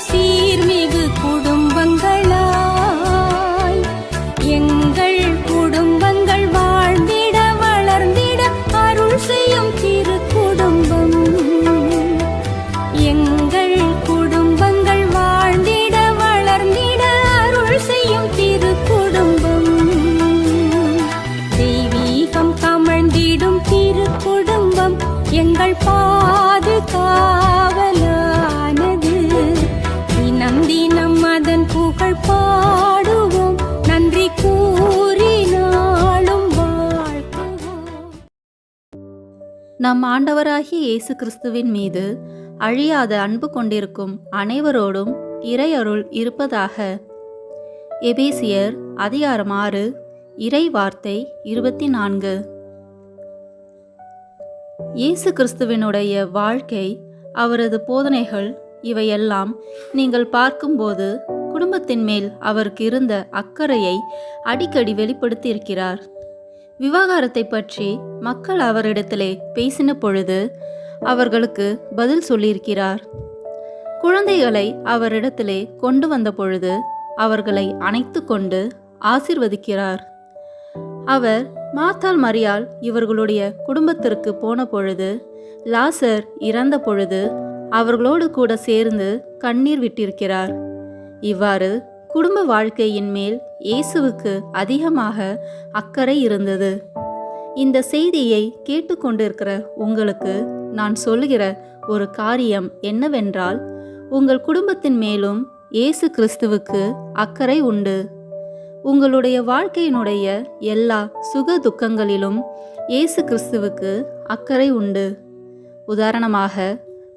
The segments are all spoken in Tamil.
sí. நம் ஆண்டவராகிய இயேசு கிறிஸ்துவின் மீது அழியாத அன்பு கொண்டிருக்கும் அனைவரோடும் இறையருள் இருப்பதாக. எபேசியர் அதிகாரம் ஆறு இறை வார்த்தை இருபத்தி நான்கு இயேசு கிறிஸ்துவினுடைய வாழ்க்கை அவரது போதனைகள் இவையெல்லாம் நீங்கள் பார்க்கும்போது குடும்பத்தின் மேல் அவருக்கு இருந்த அக்கறையை அடிக்கடி வெளிப்படுத்தியிருக்கிறார். விவாகரத்தை பற்றி மக்கள் அவரிடத்திலே பேசின பொழுது அவர்களுக்கு பதில் சொல்லியிருக்கிறார். குழந்தைகளை அவரிடத்திலே கொண்டு வந்த பொழுது அவர்களை அணைத்து கொண்டு ஆசிர்வதிக்கிறார். அவர் மாத்தாள் மரியால் இவர்களுடைய குடும்பத்திற்கு போன பொழுது லாசர் இறந்த பொழுது அவர்களோடு கூட சேர்ந்து கண்ணீர் விட்டிருக்கிறார். இவ்வாறு குடும்ப வாழ்க்கையின் மேல் இயேசுவுக்கு அதிகமாக அக்கறை இருந்தது. இந்த செய்தியை கேட்டுக்கொண்டிருக்கிற உங்களுக்கு நான் சொல்லுகிற ஒரு காரியம் என்னவென்றால் உங்கள் குடும்பத்தின் மேலும் இயேசு கிறிஸ்துவுக்கு அக்கறை உண்டு. உங்களுடைய வாழ்க்கையினுடைய எல்லா சுக துக்கங்களிலும் இயேசு கிறிஸ்துவுக்கு அக்கறை உண்டு. உதாரணமாக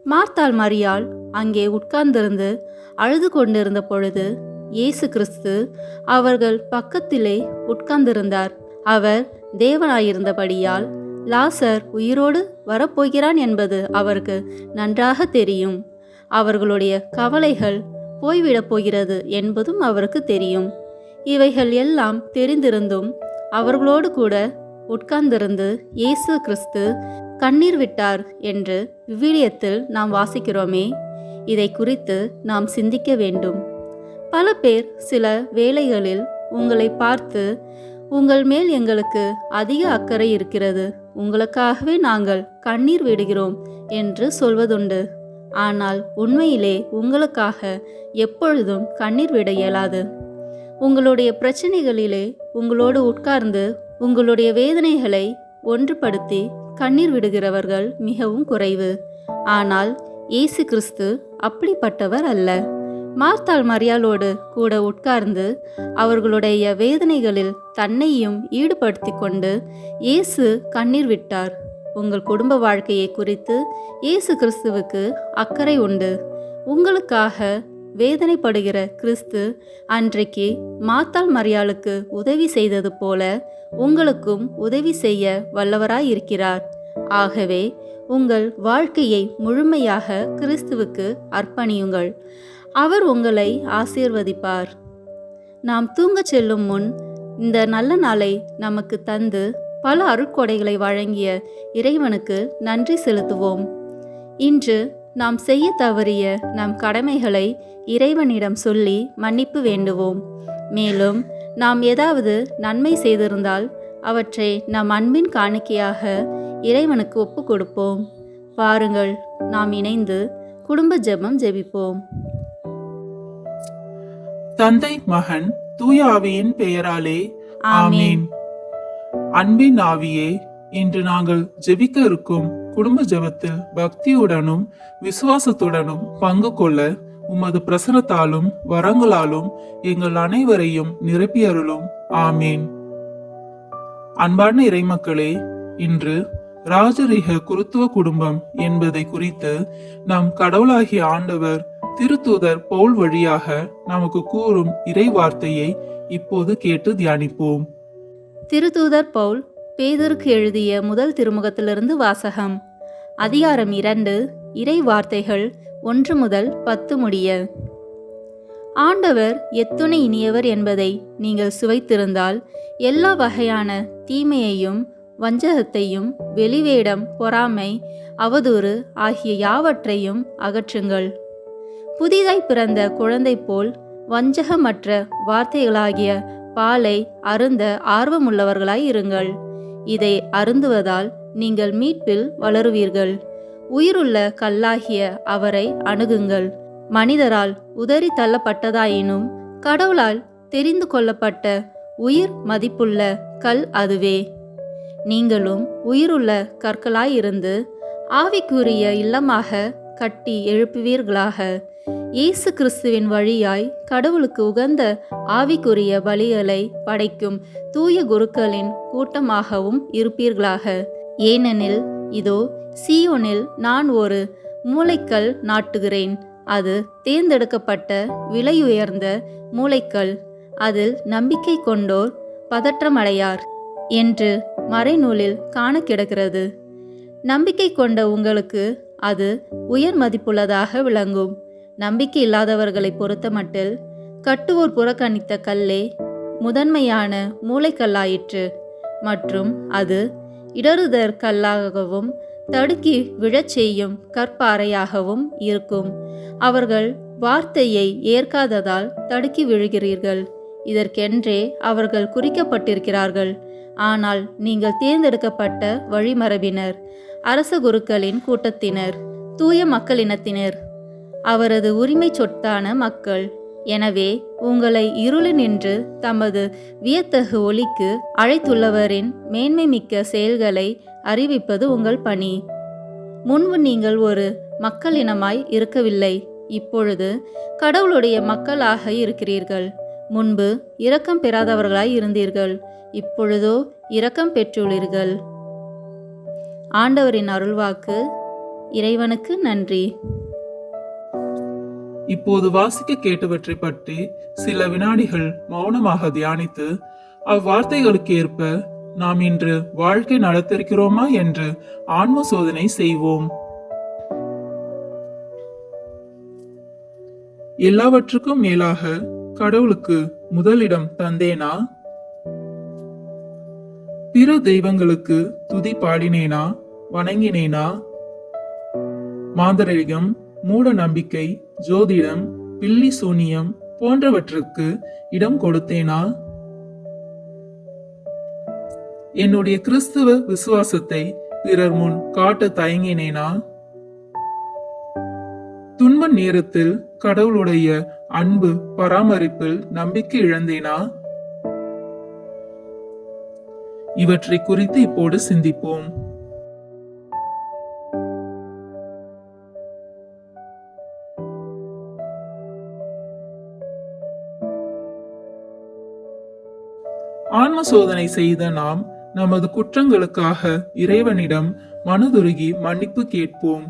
மார்த்தாள் மரியாள் அங்கே உட்கார்ந்திருந்து அழுது கொண்டிருந்த பொழுது இயேசு கிறிஸ்து அவர்கள் பக்கத்திலே உட்கார்ந்திருந்தார். அவர் தேவனாயிருந்தபடியால் லாசர் உயிரோடு வரப்போகிறான் என்பது அவருக்கு நன்றாக தெரியும். அவர்களுடைய கவலைகள் போய்விடப் போகிறது என்பதும் அவருக்கு தெரியும். இவைகள் எல்லாம் தெரிந்திருந்தும் அவர்களோடு கூட உட்கார்ந்திருந்து இயேசு கிறிஸ்து கண்ணீர் விட்டார் என்று விவிலியத்தில் நாம் வாசிக்கிறோமே. இதை குறித்து நாம் சிந்திக்க வேண்டும். பல பேர் சில வேளைகளில் உங்களை பார்த்து உங்கள் மேல் எங்களுக்கு அதிக அக்கறை இருக்கிறது. உங்களுக்காகவே நாங்கள் கண்ணீர் விடுகிறோம் என்று சொல்வதுண்டு. ஆனால் உண்மையிலே உங்களுக்காக எப்பொழுதும் கண்ணீர் விட இயலாது. உங்களுடைய பிரச்சனைகளிலே உங்களோடு உட்கார்ந்து உங்களுடைய வேதனைகளை ஒன்றுபடுத்தி கண்ணீர் விடுகிறவர்கள் மிகவும் குறைவு. ஆனால் இயேசு கிறிஸ்து அப்படிப்பட்டவர் அல்ல. மார்த்தாள் மரியாளோடு கூட உட்கார்ந்து அவர்களுடைய வேதனைகளில் தன்னையும் ஈடுபடுத்தி கொண்டு இயேசு கண்ணீர் விட்டார். உங்கள் குடும்ப வாழ்க்கையை குறித்து இயேசு கிறிஸ்துவுக்கு அக்கறை உண்டு. உங்களுக்காக வேதனைப்படுகிற கிறிஸ்து அன்றைக்கு மாத்தாள் மரியாளுக்கு உதவி செய்தது போல உங்களுக்கும் உதவி செய்ய வல்லவராய் இருக்கிறார் ஆகவே உங்கள் வாழ்க்கையை முழுமையாக கிறிஸ்துவுக்கு அர்ப்பணியுங்கள். அவர் உங்களை ஆசீர்வதிப்பார். நாம் தூங்கச் செல்லும் முன் இந்த நல்ல நாளை நமக்கு தந்து பல அருட்கொடைகளை வழங்கிய இறைவனுக்கு நன்றி செலுத்துவோம். இன்று நாம் செய்ய தவறிய நம் கடமைகளை இறைவனிடம் சொல்லி மன்னிப்பு வேண்டுவோம். மேலும் நாம் ஏதாவது நன்மை செய்திருந்தால் அவற்றை நம் அன்பின் காணிக்கையாக இறைவனுக்கு ஒப்பு கொடுப்போம். பாருங்கள் நாம் இணைந்து குடும்ப ஜெபம் ஜெபிப்போம். தந்தை மகன் தூய ஆவியின் பெயராலே ஆமென். ஆமீன். அன்பின் ஆவியே இன்று நாங்கள் ஜெபிக்க இருக்கும் குடும்ப ஜெபத்தில் பக்தியுடனும் விசுவாசத்துடனும் பங்கு கொள்ள உமது பிரசனத்தாலும் வரங்களாலும் எங்கள் அனைவரையும் நிரப்பியருளும். ஆமீன். அன்பான இறைமக்களே இன்று ராஜரிக குருத்துவ குடும்பம் என்பதை குறித்து நம் கடவுளாகிய ஆண்டவர் திருத்தூதர் பவுல் வழியாக நமக்கு கூறும் இறை வார்த்தையை இப்போது கேட்டு தியானிப்போம். திருத்தூதர் பவுல் பேதருக்கு எழுதிய முதல் திருமுகத்திலிருந்து வாசகம். அதிகாரம் இரண்டு இறை வார்த்தைகள் ஒன்று முதல் பத்து முடிய. ஆண்டவர் எத்துணை இனியவர் என்பதை நீங்கள் சுவைத்திருந்தால் எல்லா வகையான தீமையையும் வஞ்சகத்தையும் வெளிவேடம் பொறாமை அவதூறு ஆகிய யாவற்றையும் அகற்றுங்கள். புதிதாய் பிறந்த குழந்தை போல் வஞ்சகமற்ற வார்த்தைகளாகிய பாலை அருந்த ஆர்வமுள்ளவர்களாய் இருங்கள். இதை அருந்துவதால் நீங்கள் மீட்பில் வளருவீர்கள். உயிருள்ள கல்லாகிய அவரை அணுகுங்கள். மனிதரால் உதறி தள்ளப்பட்டதாயினும் கடவுளால் தெரிந்து கொள்ளப்பட்ட உயிர் மதிப்புள்ள கல் அதுவே. நீங்களும் உயிருள்ள கற்களாயிருந்து ஆவிக்குரிய இல்லமாக கட்டி எழுப்புவீர்களாக. இயேசு கிறிஸ்துவின் வழியாய் கடவுளுக்கு உகந்த ஆவிக்குரிய பலிகளை படைக்கும் தூய குருக்களின் கூட்டமாகவும் இருப்பீர்களாக. ஏனெனில் இதோ சியோனில் நான் ஒரு மூளைக்கல் நாட்டுகிறேன். அது தேர்ந்தெடுக்கப்பட்ட விலையுயர்ந்த மூளைக்கல். அதில் நம்பிக்கை கொண்டோர் பதற்றமடையார் என்று மறைநூலில் காண கிடக்கிறது. நம்பிக்கை கொண்ட உங்களுக்கு அது உயர் மதிப்புள்ளதாக விளங்கும். நம்பிக்கை இல்லாதவர்களை பொறுத்தமட்டில் கட்டுவோர் புறக்கணித்த கல்லே முதன்மையான மூளைக்கல்லாயிற்று. மற்றும் அது இடறுதற் கல்லாகவும் தடுக்கி விழச் செய்யும் கற்பாறையாகவும் இருக்கும். அவர்கள் வார்த்தையை ஏற்காததால் தடுக்கி விழுகிறீர்கள். இதற்கென்றே அவர்கள் குறிக்கப்பட்டிருக்கிறார்கள். ஆனால் நீங்கள் தேர்ந்தெடுக்கப்பட்ட வழிமரபினர். அரச குருக்களின் கூட்டத்தினர் தூய மக்களினத்தினர். அவரது உரிமை சொத்தான மக்கள் எனவே உங்களை இருளினின்று தமது வியத்தகு ஒளிக்கு அழைத்துள்ளவரின் மேன்மை மிக்க செயல்களை அறிவிப்பது உங்கள் பணி. முன்பு நீங்கள் ஒரு மக்களினமாய் இருக்கவில்லை இப்பொழுது கடவுளுடைய மக்களாக இருக்கிறீர்கள். முன்பு இரக்கம் பெறாதவர்களாய் இருந்தீர்கள் இப்பொழுதோ இரக்கம் பெற்றுள்ளீர்கள். ஆண்டவரின் அருள்வாக்கு. இறைவனுக்கு நன்றி. இப்போது வாசிக்க கேட்டவற்றை பற்றி சில வினாடிகள் மௌனமாக தியானித்து அவ்வார்த்தைகளுக்கு ஏற்ப நாம் இன்று வாழ்க்கை நடத்திருக்கிறோமா என்று ஆன்ம சோதனை செய்வோம். எல்லாவற்றுக்கும் மேலாக கடவுளுக்கு முதலிடம் தந்தேனா? பிற தெய்வங்களுக்கு துதி பாடினேனா? வணங்கினேனா? மாந்தரிகம் மூட நம்பிக்கை ஜோதிடம் பில்லி சூனியம் போன்றவற்றுக்கு இடம் கொடுத்தேனா? என்னுடைய கிறிஸ்துவ விசுவாசத்தை பிறர் முன் காட்ட தயங்கினேனா? துன்ப நேரத்தில் கடவுளுடைய அன்பு பராமரிப்பில் நம்பிக்கை இழந்தேனா? இவற்றை குறித்து இப்போது சிந்திப்போம். ஆன்ம சோதனை செய்த நாம் நமது குற்றங்களுக்காக இறைவனிடம் மனதுருகி மன்னிப்பு கேட்போம்.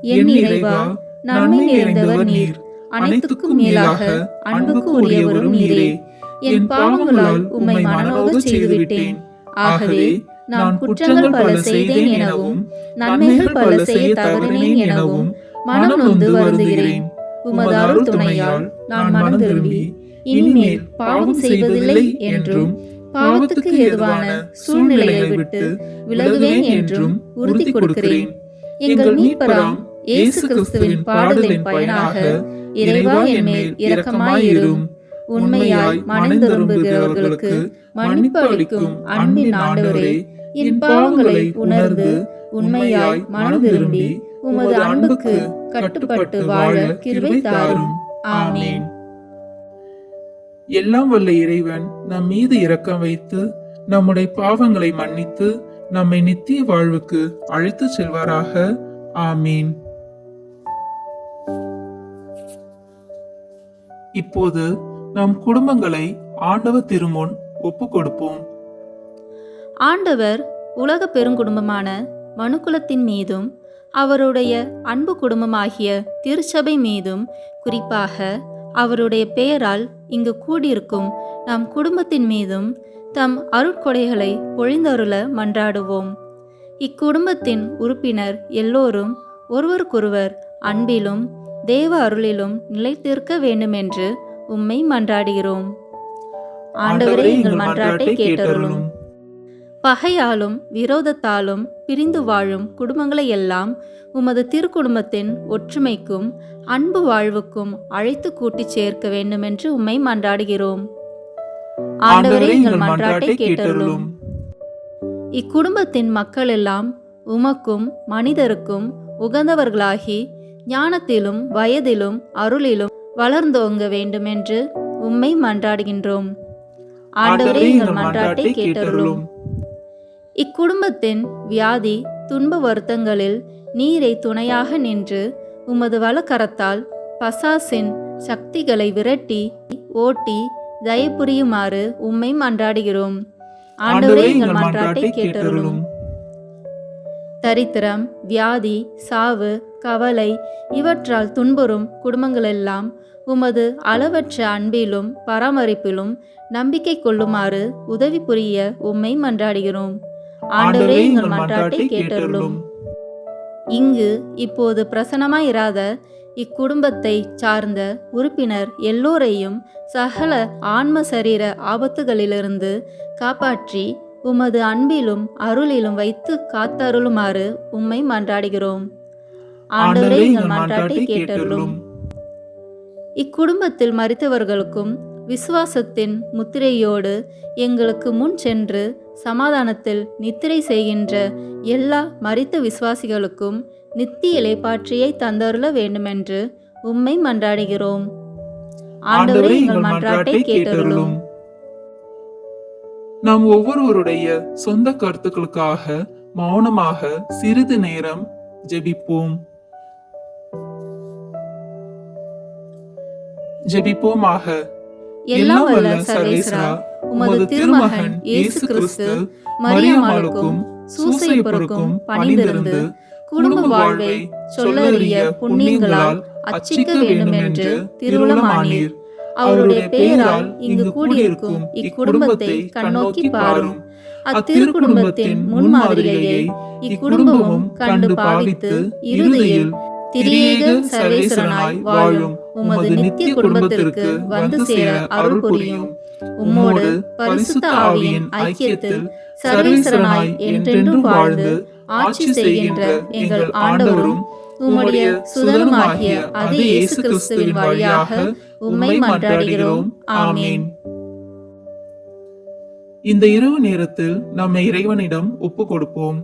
என் இறைவா நன்மை நிறைந்தவர் நீர். அனைத்துக்கும் மேலாக அன்புக்கு உரியவரும் நீரே. என் பாவங்களால் உம்மை மனநோக செய்துவிட்டேன். ஆகவே நான் குற்றங்கள் பல செய்தேன் எனவும் நன்மைகள் பல செய்ய தவறினேன் எனவும் மனம் நொந்து வருந்துகிறேன். உமது அருள் துணையால் நான் மனம் திரும்பி இனிமேல் பாவம் செய்வதில்லை என்றும் பாவத்துக்கு ஏதுவான சூழ்நிலையை விட்டு விலகுவேன் என்றும் உறுதி கொடுக்கிறேன். எங்கள் மீட்பராம் இயேசு கிறிஸ்துவின் பாடுதலின் பயனாக இறைவா என் மேல் இரக்கமாயிரும். உண்மையாய் மனம் திரும்புகிறவர்களுக்கு மன்னிப்பு அளிக்கும் அன்பின் ஆண்டவரே என் பாவங்களை உணர்ந்து உண்மையாய் மனம் திரும்பி உமது அன்புக்கு கட்டுப்பட்டு வாழ கிருபை தாரும். ஆமென். எல்லாம் வல்ல இறைவன் நம் மீது இரக்கம் வைத்து நம்முடைய பாவங்களை மன்னித்து நம்மை நித்திய வாழ்வுக்கு அழைத்துச் செல்வாராக. ஆமீன். இப்போது நம் குடும்பங்களை ஆண்டவர் திருமுன் ஒப்பு கொடுப்போம். ஆண்டவர் உலக பெருங்குடும்பமான மனுக்குலத்தின் மீதும் அவருடைய அன்பு குடும்பமாகிய திருச்சபை மீதும் குறிப்பாக அவருடைய பெயரால் இங்கு கூடியிருக்கும் நம் குடும்பத்தின் மீதும் தம் அருட்கொடைகளை பொழிந்தருள மன்றாடுவோம். இக்குடும்பத்தின் உறுப்பினர் எல்லோரும் ஒருவருக்கொருவர் அன்பிலும் தேவ அருளிலும் நிலைத்திருக்க வேண்டுமென்று உம்மை மன்றாடுகிறோம். ஆண்டவரே எங்கள் மன்றாட்டை கேட்டருளும். பகையாலும் விரோதத்தாலும் பிரிந்து வாழும் குடும்பங்களை எல்லாம் உமது திருக்குடும்பத்தின் ஒற்றுமைக்கும் அன்பு வாழ்வுக்கும் அழைத்து கூட்டிச் சேர்க்க வேண்டுமென்று உம்மை மன்றாடுகிறோம். ஆண்டவரே எங்கள் மன்றாட்டை கேட்டருளும். இக்குடும்பத்தின் மக்கள் எல்லாம் உமக்கும் மனிதருக்கும் உகந்தவர்களாகி ஞானத்திலும் வயதிலும் அருளிலும் வளர்ந்தோங்க வேண்டுமென்று உம்மை மன்றாடுகின்றோம். ஆண்டவரே எங்கள் மன்றாட்டை கேட்டருளும். இக்குடும்பத்தின் வியாதி துன்ப வருத்தங்களில் நீரை துணையாக நின்று உமது வலக்கரத்தால் பசாசின் சக்திகளை விரட்டி ஓட்டி தயபுரியுமாறு உம்மை மன்றாடுகிறோம். ஆண்டவரே எங்கள் மன்றாட்டை கேட்டருளும். தரித்திரம் வியாதி சாவு கவலை இவற்றால் துன்புறும் குடும்பங்களெல்லாம் உமது அளவற்ற அன்பிலும் பராமரிப்பிலும் நம்பிக்கை கொள்ளுமாறு உதவி புரிய உம்மை மன்றாடுகிறோம். ஆண்டவரே எங்கள் மன்றாட்டை கேட்டருளும். இங்கு இப்போது பிரசனமாயிராத இக்குடும்பத்தை சார்ந்த உறுப்பினர் எல்லோரையும் சகல ஆன்ம சரீர ஆபத்துகளிலிருந்து காப்பாற்றி உமது அன்பிலும் அருளிலும் வைத்து காத்தருளுமாறு உம்மை மன்றாடுகிறோம். ஆண்டவரே எங்கள் மன்றாட்டை கேட்டருளும். இக்குடும்பத்தில் மறித்தவர்களுக்கும் விசுவாசத்தின் முத்திரையோடு எங்களுக்கு முன் சென்று சமாதானத்தில் நித்திரை செய்கின்ற எல்லா மரித்த விசுவாசிகளுக்கும் நித்திய இலைப்பாற்றியை தந்தருள வேண்டுமென்று உம்மை மன்றாடுகிறோம். ஆண்டவரே எங்கள் மன்றாட்டை கேட்டருளும். நாம் ஒவ்வொருவருடைய சொந்த கருத்துக்களுக்காக மௌனமாக சிறிது நேரம் ஜெபிப்போம். ஜெபிப்போமாக. எல்லாம் வல்ல சர்வேஸ்வரா உமது திருமகன் இயேசு கிறிஸ்து மரியம்மாளுக்கும் சூசையப்பருக்கும் பணிந்திருந்து குடும்ப வாழ்வை சொல்லறிய புண்ணியங்களால் அச்சிக்க வேண்டுமென்று திருவுளமானீர். அவருடைய பெயரால் இங்கு கூடியிருக்கும் இக்குடும்பத்தை கண்ணோக்கி பாரும். அத்திருக்குடும்பத்தின் முன்மாதிரியையை இக்குடும்பமும் கண்டு பாவித்து இறுதியில் திரியேக சர்வேஸ்வரனாய் வாழும் உமது நித்திய குடும்பத்திற்கு வந்து சேர அருள் புரியும். உம்மோடு பரிசுத்த ஆவியின் ஐக்கியத்தில் சர்வேஸ்வரனாய் என்றென்றும் வாழ்ந்து ஆட்சி செய்கின்ற எங்கள் ஆண்டவரும் உம்முடைய சுதனுமாகிய அதே இயேசு கிறிஸ்துவின் வழியாக உம்மை மன்றாடுகிறோம். ஆமீன். இந்த இரவு நேரத்தில் நம்மை இறைவனிடம் ஒப்பு கொடுப்போம்.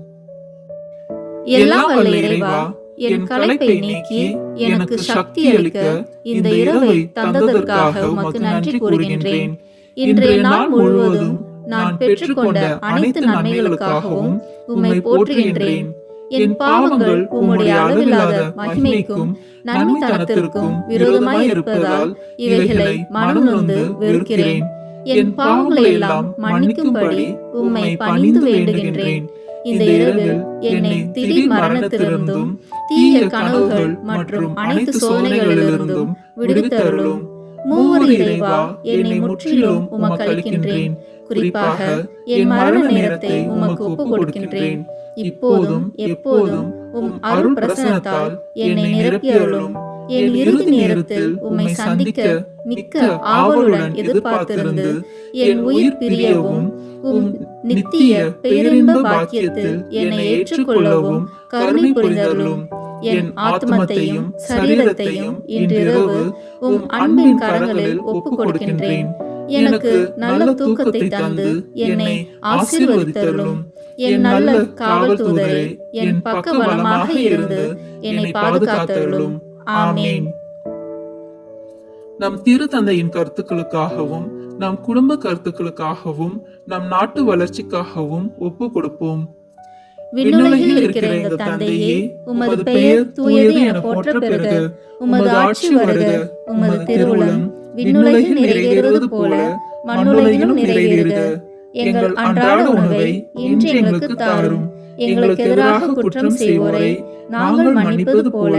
எல்லாம் வல்ல இறைவா. என் களைப்பை நீக்கி எனக்கு சக்தி அளிக்க இந்த இரவை தந்ததற்காக உமக்கு நன்றி கூறுகின்றேன். இன்றைய நாள் முழுவதும் நான் பெற்றுக்கொண்ட அனைத்து நன்மைகளுக்காகவும் உம்மை போற்றுகின்றேன். என் பாவங்கள் உம்முடைய அளவில்லாத மகிமைக்கும் நன்மைத்தனத்திற்கும் விரோதமாய் இருப்பதால் இவைகளை மனம் நொந்து வெறுக்கிறேன். என் பாவங்களை எல்லாம் மன்னிக்கும்படி உம்மை பணிந்து வேண்டுகின்றேன். இந்த இரவில் என்னை திடீர் மரணத்திலிருந்தும் தீய கனவுகள் மற்றும் அனைத்து சோதனைகளிலிருந்தும் விடுவித்தருளும் மூவர் இறைவா என்னை முற்றிலும் உமக்கு அளிக்கின்றேன் குறிப்பாக என் மரண நேரத்தை உமக்கு ஒப்புக் கொடுக்கின்றேன். இப்போதும் எப்போதும் உம் அருள் பிரசனத்தால் என்னை நிரப்பியருளும். என் இறுதி நேரத்தில் உம்மை சந்திக்க மிக்க ஆவலுடன் எதிர்பார்த்திருந்து என் உயிர் பிரியவும் உம் நித்திய பேரின்ப பாக்கியத்தில் என்னை ஏற்றுக்கொள்ளவும் கருணை புரிந்தருளும். என் ஆத்மத்தையும் சரீரத்தையும் இன்றிரவு உம் அன்பின் கரங்களில் ஒப்புக் கொடுக்கின்றேன் எனக்கு நல்ல தூக்கத்தை தந்து என்னை ஆசீர்வதித்தருளும். என் நல்ல காவல் தூதரே என் பக்க பலமாக இருந்து என்னை பாதுகாத்தருளும். ஆமேன். நம் திருத்தந்தையின் கருத்துக்களுக்காகவும் நம் குடும்ப கருத்துக்களுக்காகவும் நம் நாட்டு வளர்ச்சிக்காகவும் ஒப்பு கொடுப்போம் விண்ணுலகில் இருக்கிற எங்கள் தந்தையே உமது பெயர் தூயது என போற்ற பெறுக. உமது ஆட்சி வருக உமது திருவுளம் விண்ணுலகில் நிறைவேறுவது போல மண்ணுலகிலும் நிறைவேறுக எங்கள் அன்றாட உணவை இன்று எங்களுக்கு தாரும். எங்களுக்கு எதிராக குற்றம் செய்வோரை நாங்கள் மன்னிப்பது போல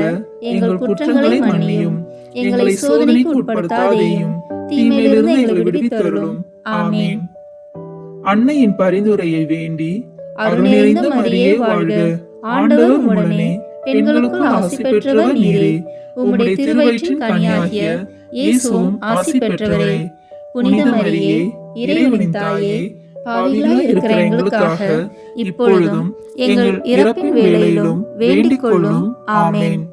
எங்கள் குற்றங்களை மன்னியும். எங்களை சோதனைக்கு உட்படுத்தாதேயும். தீமையிலிருந்து எங்களை விடுவித்தருளும் ஆமேன். அன்னையின் பரிந்துரையை வேண்டி அருள் நிறைந்த மரியே வாழ்க. ஆண்டவர் உடனே பெண்களுக்குள் ஆசி பெற்றவர் நீரே. உம்முடைய திருவயிற்றின் கனியாகிய இயேசுவும் ஆசி பெற்றவரே. புனித மரியே இறைவனின் தாயே பாவிகளாய் இருக்கிற எங்களுக்காக இப்பொழுதும் எங்கள் இறப்பின் வேளையிலும் வேண்டிக் கொள்ளும் ஆமென்.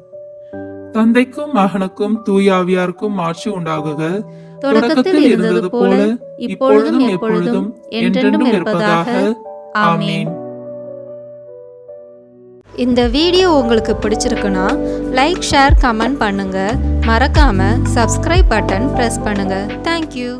தந்தைக்கும் மகனுக்கும் தூயாவியாருக்கும் ஆட்சி உண்டாகுக. தொடக்கத்தில் இருந்தது போல இப்பொழுதும் எப்பொழுதும் என்றென்றும் இருப்பதாக ஆமென். இந்த வீடியோ உங்களுக்கு பிடிச்சிருக்குன்னா லைக் ஷேர் கமெண்ட் பண்ணுங்க. மறக்காம சப்ஸ்கிரைப் பட்டன் ப்ரெஸ் பண்ணுங்க. Thank you